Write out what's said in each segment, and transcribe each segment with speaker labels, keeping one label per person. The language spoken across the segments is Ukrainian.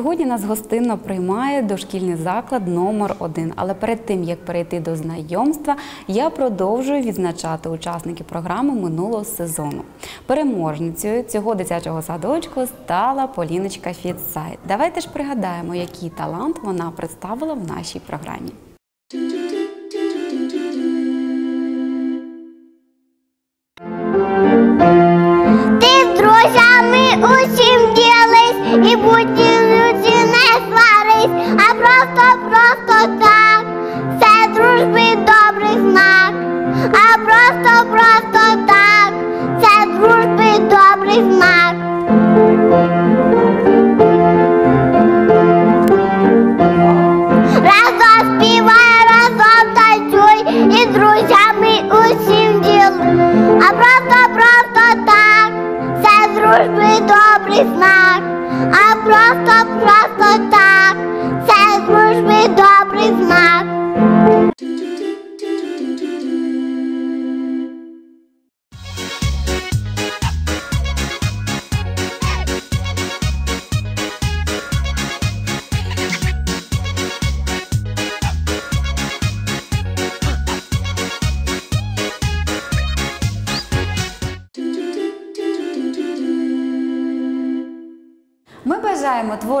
Speaker 1: Сьогодні нас гостинно приймає дошкільний заклад номер 1 Але перед тим як перейти до знайомства, я продовжую відзначати учасників програми минулого сезону. Переможницею цього дитячого садочку стала Поліночка Фітсайт. Давайте ж пригадаємо, який талант вона представила в нашій програмі.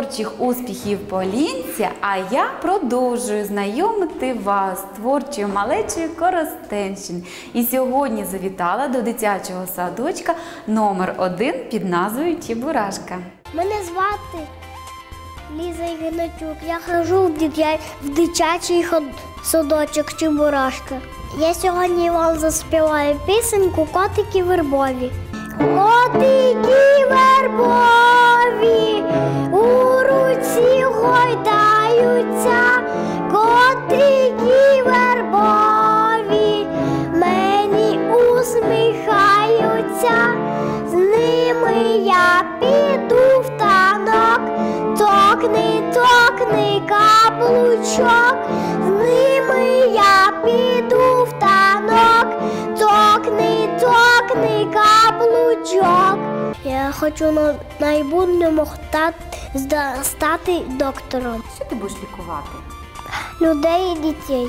Speaker 1: Творчих успіхів Полінці, а я продовжую знайомити вас з творчою малечою Коростенщини. І сьогодні завітала до дитячого садочка номер 1 під назвою Чебурашка.
Speaker 2: Мене звати Ліза Ігнатюк. Я хожу в, дитя... в дитячий садочок Чебурашка. Я сьогодні вам заспіваю пісеньку Котики вербові. Котики вербові у гойдаються, котики вербові. Мені усміхаються, з ними я піду в танок, токни, токни каблучок, з ними я піду в токни, токни каблучок. Я хочу на майбутньому та- зда- стати доктором
Speaker 1: Що ти будеш лікувати?
Speaker 2: людей і дітей.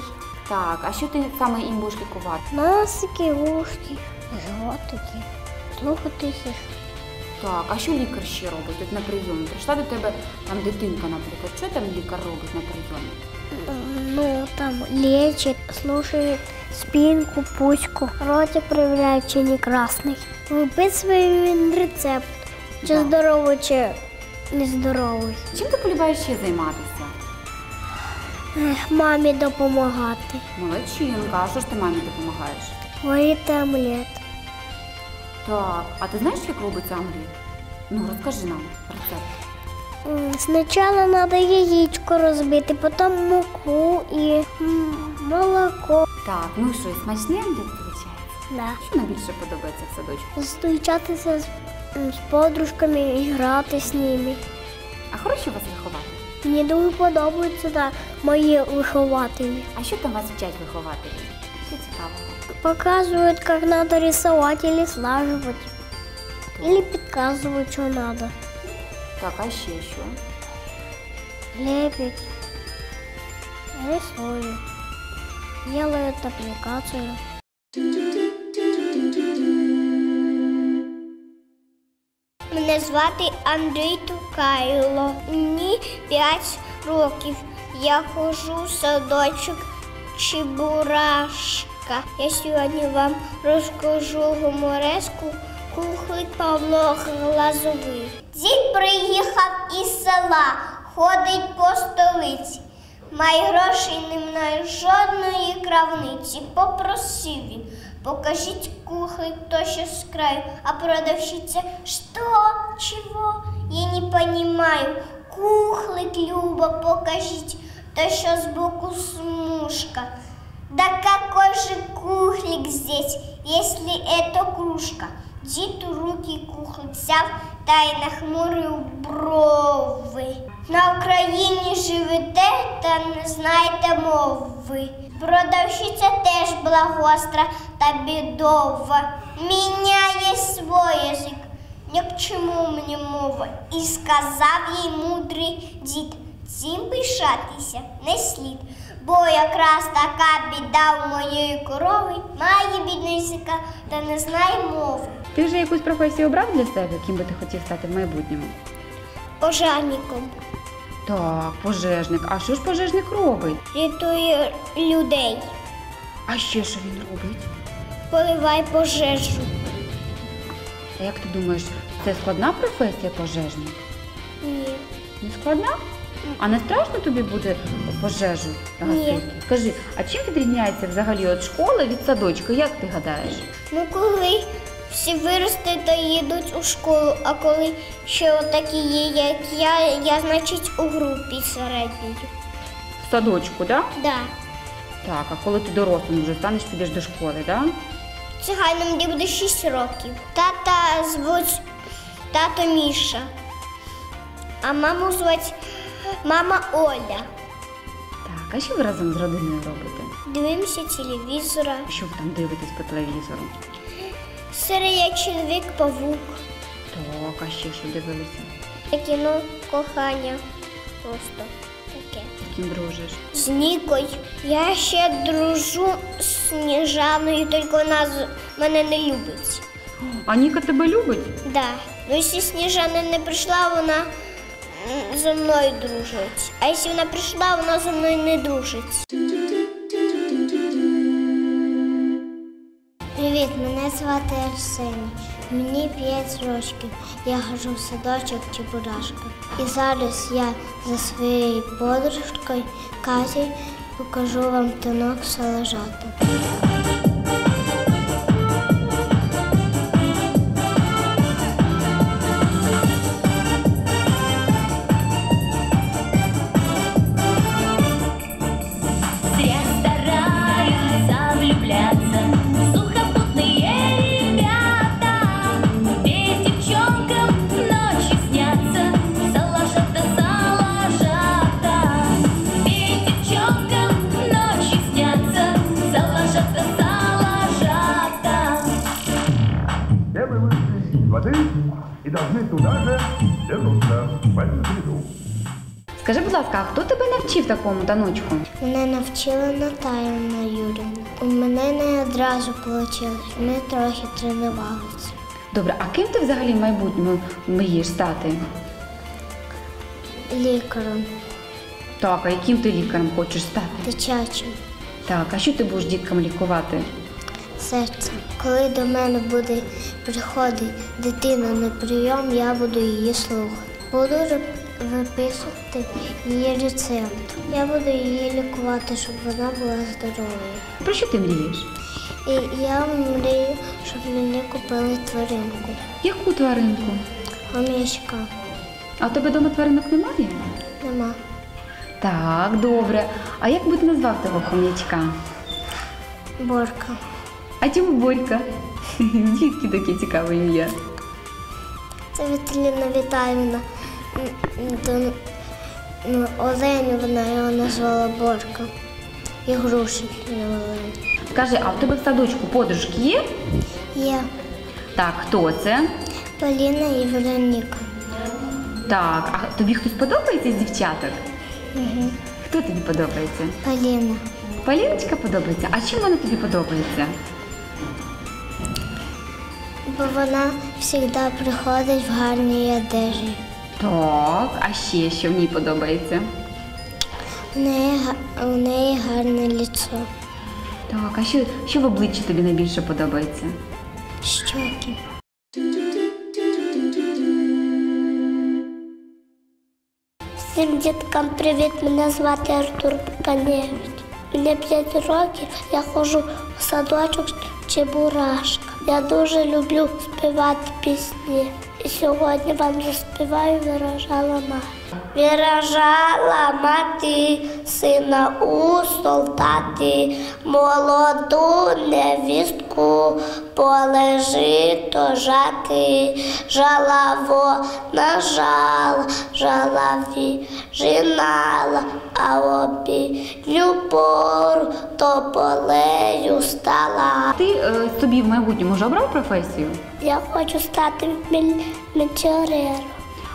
Speaker 1: Так, а що ти саме їм будеш лікувати?
Speaker 2: Носики, ушки, животики, слухатися.
Speaker 1: Так, а що лікар ще робить тут на прийомі? Прийшла до тебе там дитинка, наприклад. Що там лікар робить на прийомі?
Speaker 2: Ну, там лечит, слушает спинку, пуську. Ротик проверяет, чи не красный. Виписує він рецепт. Чи
Speaker 1: Да.
Speaker 2: здоровий, чи нездоровий.
Speaker 1: Чим ти полюбаєш ще займатися?
Speaker 2: Мамі допомагати.
Speaker 1: Молодчинка, а що ж ти мамі допомагаєш?
Speaker 2: Варити омлет.
Speaker 1: Так, а ти знаєш, як робиться омлет? Ну, розкажи нам рецепт.
Speaker 2: М, Спочатку треба яєчко розбити, потім муку і молоко.
Speaker 1: Так, ну що, і смачний омлет виходить?
Speaker 2: Да.
Speaker 1: Що найбільше подобається в садочку?
Speaker 2: Зустрічатися з, з подружками і грати з ними.
Speaker 1: А хороші у вас виховати?
Speaker 2: Мені дуже подобаються да, мої вихователі.
Speaker 1: А що там вас вчать вихователі? Що цікавого?
Speaker 2: Показывают, как надо рисовать или слаживать. Или подсказывают, что надо.
Speaker 1: Так, а ще що?
Speaker 2: Лепить. Рисуют. Делают аппликацию. Мене звати Андрій Тукайло. Мені 5 років. Я ходжу в садочок Чебурашка. Я сьогодні вам розкажу гумореску кухлик Павло Глазовий. Дід приїхав із села, ходить по столиці. Май грошей немає жодної кравниці. Попросив він. Покажіть кухлик, то що з краю, а продавщиця, що, чого? Я не понимаю. Кухлик, Люба, покажіть, то що збоку смужка. Да какой же кухлик здесь, если это кружка? Дід у руки кухлик взяв та й нахмурив брови. На Україні живете та не знаєте мови. Продавщиця теж була гостра та бідова. Міняє свій язик, як чому мені мова, і сказав їй мудрий дід, цим пишатися не слід, бо якраз така біда у моєї корови має біднисика та не знає мови.
Speaker 1: Ти вже якусь професію обрав для себе, ким би ти хотів стати в майбутньому?
Speaker 2: Пожарником
Speaker 1: Так, пожежник. А що ж пожежник робить?
Speaker 2: рятує людей,
Speaker 1: А ще що він робить?
Speaker 2: поливає пожежу.
Speaker 1: А як ти думаєш, це складна професія пожежник?
Speaker 2: Ні.
Speaker 1: Не складна? А не страшно тобі буде пожежу гасити?
Speaker 2: Ні.
Speaker 1: Скажи, а чим відрізняється взагалі від школи від садочка? Як ти гадаєш?
Speaker 2: Ну, коли всі виросте та їдуть у школу, а коли ще отакі є, як я, я значить у групі середньої.
Speaker 1: В садочку, так? Да?
Speaker 2: Да.
Speaker 1: Так, а коли ти дорослим вже станеш, підеш до школи, так? Да?
Speaker 2: Цигайно мені буде 6 років. Тата звуть тато Міша. А маму звуть мама Оля.
Speaker 1: Так, а що ви разом з родиною робите?
Speaker 2: Дивимося телевізора.
Speaker 1: Що ви там дивитесь по телевізору?
Speaker 2: Серія чоловік павук.
Speaker 1: Так, а ще що дивилися?
Speaker 2: Кіно кохання. Просто таке.
Speaker 1: З ким дружиш?
Speaker 2: З Нікою. Я ще дружу з Сніжаною, тільки вона з- мене не любить.
Speaker 1: А Ніка тебе любить?
Speaker 2: Да. Ну, якщо Сніжана не прийшла, вона зі мною дружить. А якщо вона прийшла, вона зі мною не дружить. Привіт, мене звати Арсеній. Мені 5 років. Я хожу в садочок Чебурашка. І зараз я за своєю подружкою Катю покажу вам танок салажата.
Speaker 1: Скажи, будь ласка, а хто тебе навчив такому таночку?
Speaker 2: Мене навчила Наталіна Юрівна. У мене не одразу вийшло. Ми трохи тренувалися.
Speaker 1: Добре, а ким ти взагалі в майбутньому мрієш стати?
Speaker 2: Лікарем
Speaker 1: Так, а яким ти лікарем хочеш стати?
Speaker 2: дитячим
Speaker 1: Так, а що ти будеш діткам лікувати?
Speaker 2: серцем. Коли до мене буде приходити дитина на прийом, я буду її слухати. Буду виписувати її рецепт. Я буду її лікувати, щоб вона була здоровою.
Speaker 1: Про що ти мрієш?
Speaker 2: І я мрію, щоб мені купили тваринку.
Speaker 1: Яку тваринку?
Speaker 2: Хомячка
Speaker 1: А в тебе вдома тваринок немає?
Speaker 2: нема.
Speaker 1: Так, добре. А як би ти назвав того хом'ячка?
Speaker 2: Борка.
Speaker 1: А чому Борька? Дітки таке цікаве ім'я.
Speaker 2: Це Віталіна Віталіївна. Ну, Оленю вона його назвала Борка. І груші Олень.
Speaker 1: Скажи, а в тебе в садочку подружки є?
Speaker 2: Є
Speaker 1: Так, хто це?
Speaker 2: Поліна і Вероніка.
Speaker 1: Так, а тобі хтось подобається з дівчаток? Хто тобі подобається?
Speaker 2: Поліна.
Speaker 1: Поліночка подобається. А чим вона тобі подобається?
Speaker 2: Бо вона завжди приходить в гарній одежі.
Speaker 1: Так, а ще що в ній подобається?
Speaker 2: У неї, га- у неї гарне лицо.
Speaker 1: Так, а що, що в обличчі тобі найбільше подобається?
Speaker 2: Щоки. Всім діткам привіт, мене звати Артур Каневич. Мені 5 років, я ходжу в садочок Чебурашка. Я дуже люблю співати пісні. І сьогодні вам заспіваю виражала мати. Виражала мати сина у солдати, молоду невістку полежи то жати, жала вона жала, жала ві, жинала, а обілю пору, то полею стала.
Speaker 1: Ти е, собі в майбутньому вже обрав професію?
Speaker 2: Я хочу стати мільйонером.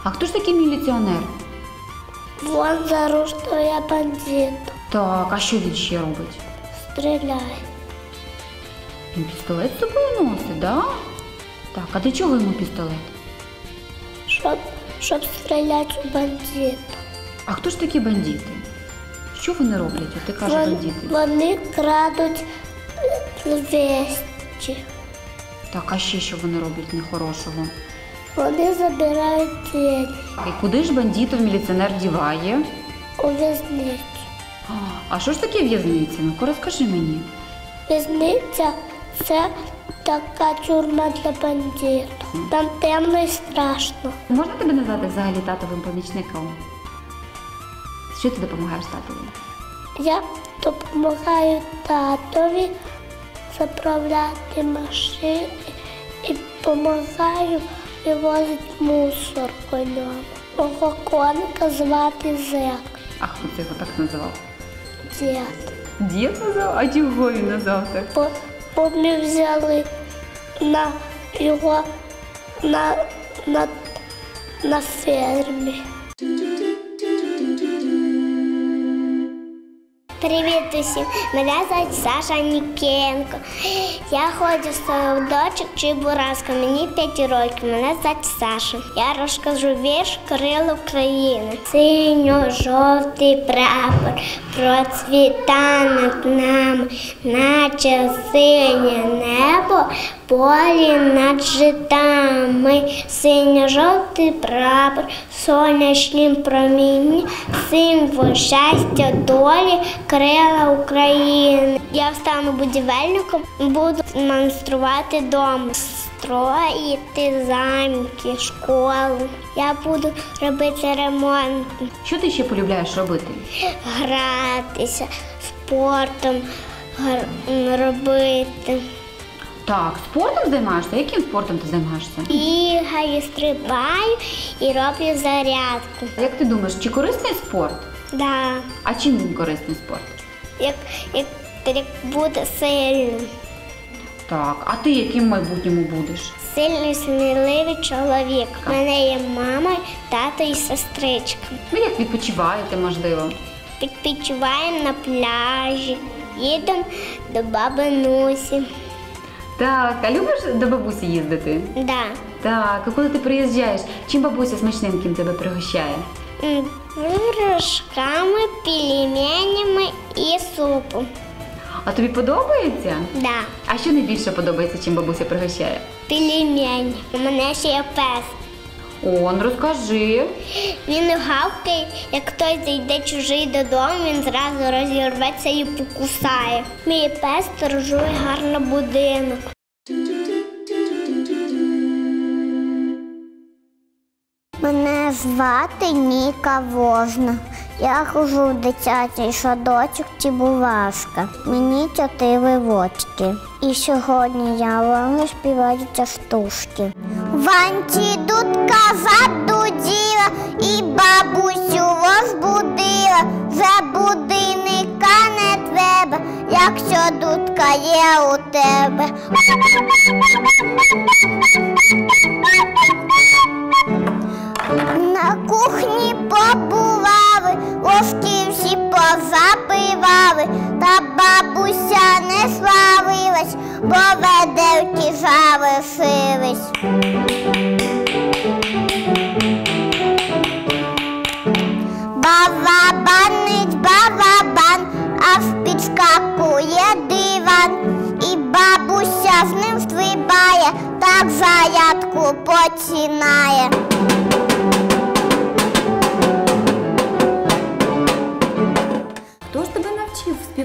Speaker 1: А хто ж такий міліціонер?
Speaker 2: Вон заруштує бандит,
Speaker 1: Так, а що він ще робить?
Speaker 2: стріляє.
Speaker 1: Він пістолет з собою носить, да? Так, а для чого йому пістолет?
Speaker 2: Щоб, щоб стріляти у бандитів.
Speaker 1: А хто ж такі бандити? Що вони роблять? От ти кажеш
Speaker 2: Вон-
Speaker 1: бандити.
Speaker 2: Вони крадуть вещі.
Speaker 1: Так, а ще що вони роблять нехорошого?
Speaker 2: Вони забирають дітей
Speaker 1: І куди ж бандитів міліціонер діває?
Speaker 2: у в'язницю.
Speaker 1: А, А що ж таке в'язниця? Ну-ка розкажи мені.
Speaker 2: В'язниця це така тюрма для бандитів. Там темно і страшно.
Speaker 1: Можна тебе назвати взагалі татовим помічником? Що ти допомагаєш татові?
Speaker 2: Я допомагаю татові заправляти машини і допомагаю вивозити мусор по ньому. Мого коника звати Зек.
Speaker 1: А хто це його так називав?
Speaker 2: Дід.
Speaker 1: Дід назвав? А чого він назвав так?
Speaker 2: Бо, бо ми взяли на його на, на, на фермі. Привіт усім! Мене звуть Саша Нікенко. Я ходжу з садочок Чебураска. Мені 5 років. Мене звуть Саша. Я розкажу вірш Крил України. Синьо-жовтий прапор процвіта над нами, наче синє небо, полі над житами. Синьо-жовтий прапор, сонячнім промінні, символ щастя, долі, крила України. Я стану будівельником, буду монструвати дом, строїти замки, школу. Я буду робити ремонт,
Speaker 1: Що ти ще полюбляєш робити?
Speaker 2: гратися, спортом робити.
Speaker 1: Так, спортом займаєшся? Яким спортом ти займаєшся?
Speaker 2: Бігаю, стрибаю і роблю зарядку.
Speaker 1: Як ти думаєш, чи корисний спорт?
Speaker 2: Да.
Speaker 1: А чим він корисний спорт?
Speaker 2: Як, як, як буде сильним.
Speaker 1: Так, а ти яким в майбутньому будеш?
Speaker 2: Сильний, сміливий чоловік. У мене є мама, тато і сестричка.
Speaker 1: Ну як відпочиваєте, можливо?
Speaker 2: Підпочиваємо на пляжі, їдемо до баби Нусі.
Speaker 1: Так, а любиш до бабусі їздити?
Speaker 2: Да.
Speaker 1: Так, а коли ти приїжджаєш, чим бабуся смачненьким тебе пригощає?
Speaker 2: Пирожками, пельменями і супом.
Speaker 1: А тобі подобається?
Speaker 2: Да.
Speaker 1: А що найбільше подобається, чим бабуся пригощає?
Speaker 2: Пельмені. У мене ще є пес.
Speaker 1: О, ну розкажи.
Speaker 2: Він гавкає, як хтось зайде чужий додому, він зразу розірветься і покусає. Мій пес сторожує гарно будинок. Звати Ніка Возна. Я ходжу в дитячий садочок Чебурашка. Мені чотири рочки. І сьогодні я вам співаю частушки. Ванці дудка задуділа і бабусю розбудила. Вже будинника не треба, якщо дудка є у тебе. Кухні побували, ложки всі позабивали, та бабуся не славилась, бо ведерки залишились. Бавабанить бавабан, аж підскакує диван, і бабуся з ним стрибає, так зарядку починає.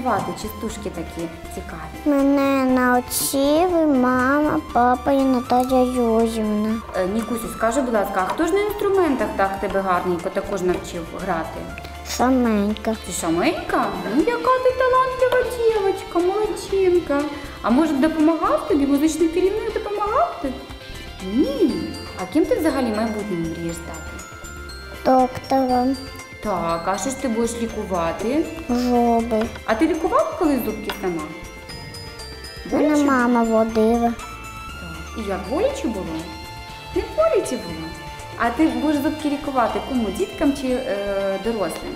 Speaker 1: Співати частушки такі цікаві?
Speaker 2: Мене навчили мама, папа і Наталя Юзівна.
Speaker 1: Е, Нікусю, скажи, будь ласка, а хто ж на інструментах так тебе гарненько також навчив грати?
Speaker 2: Саменька.
Speaker 1: Ти Шаменька? Ну, яка ти талантлива дівчинка, молодчинка. А може допомагав тобі? Музичний керівник допомагав тобі? Ні. А ким ти взагалі в майбутньому мрієш стати?
Speaker 2: Доктором.
Speaker 1: Так, а що ж ти будеш лікувати?
Speaker 3: Жоби.
Speaker 1: А ти лікувала коли зубки сама?
Speaker 3: Мене
Speaker 1: Боляче?
Speaker 3: мама водила.
Speaker 1: Так. І як боляче було? Не боляче було. А ти будеш зубки лікувати кому? Діткам чи е, дорослим?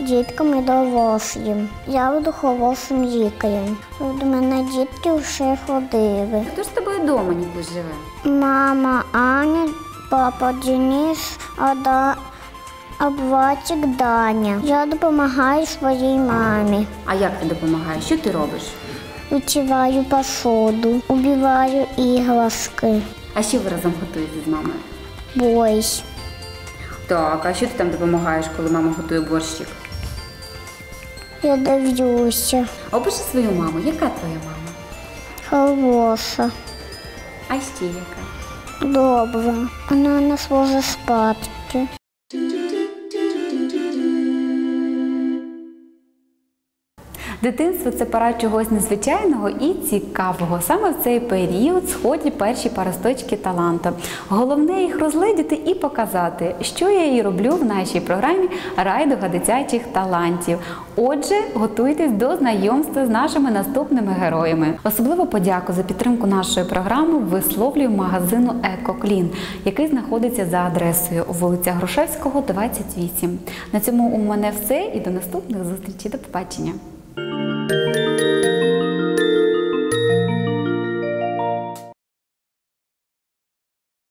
Speaker 3: Діткам і дорослим. Я буду хорошим лікарем. До мене дітки вже ходили.
Speaker 1: Хто ж з тобою вдома Нікусь живе?
Speaker 3: Мама Аня, папа Денис, а, да, а Даня. Я допомагаю своїй мамі.
Speaker 1: А як ти допомагаєш? Що ти робиш?
Speaker 3: Витіваю посуду, убиваю іграшки.
Speaker 1: А що ви разом готуєте з мамою?
Speaker 3: Бойсь.
Speaker 1: Так, а що ти там допомагаєш, коли мама готує борщик?
Speaker 3: Я дивлюся.
Speaker 1: Опиши свою маму. Яка твоя мама?
Speaker 3: Хороша.
Speaker 1: А ще яка?
Speaker 3: Добре. Вона не може спати.
Speaker 1: Дитинство це пора чогось незвичайного і цікавого. Саме в цей період сходять перші паросточки таланту. Головне їх розгледіти і показати, що я і роблю в нашій програмі Райдуга дитячих талантів. Отже, готуйтесь до знайомства з нашими наступними героями. Особливо подяку за підтримку нашої програми висловлюю магазину Екоклін, який знаходиться за адресою вулиця Грушевського, 28. На цьому у мене все і до наступних зустрічей. До побачення. Thank you.